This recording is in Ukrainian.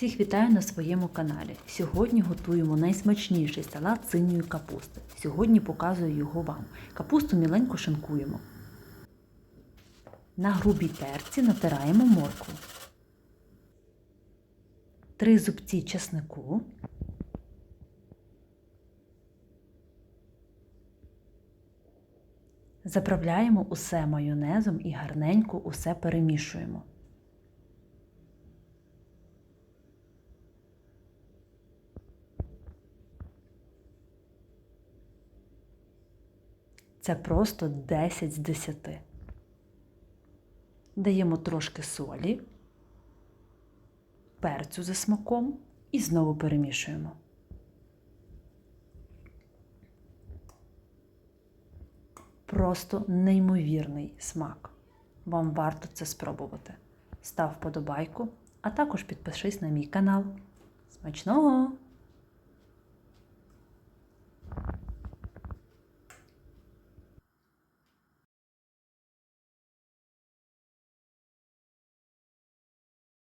Всіх вітаю на своєму каналі. Сьогодні готуємо найсмачніший салат синьої капусти. Сьогодні показую його вам. Капусту міленько шинкуємо. На грубій терці натираємо моркву. Три зубці чеснику. Заправляємо усе майонезом і гарненько усе перемішуємо. Це просто 10 з 10. Даємо трошки солі, перцю за смаком і знову перемішуємо. Просто неймовірний смак. Вам варто це спробувати. Став вподобайку, а також підпишись на мій канал. Смачного!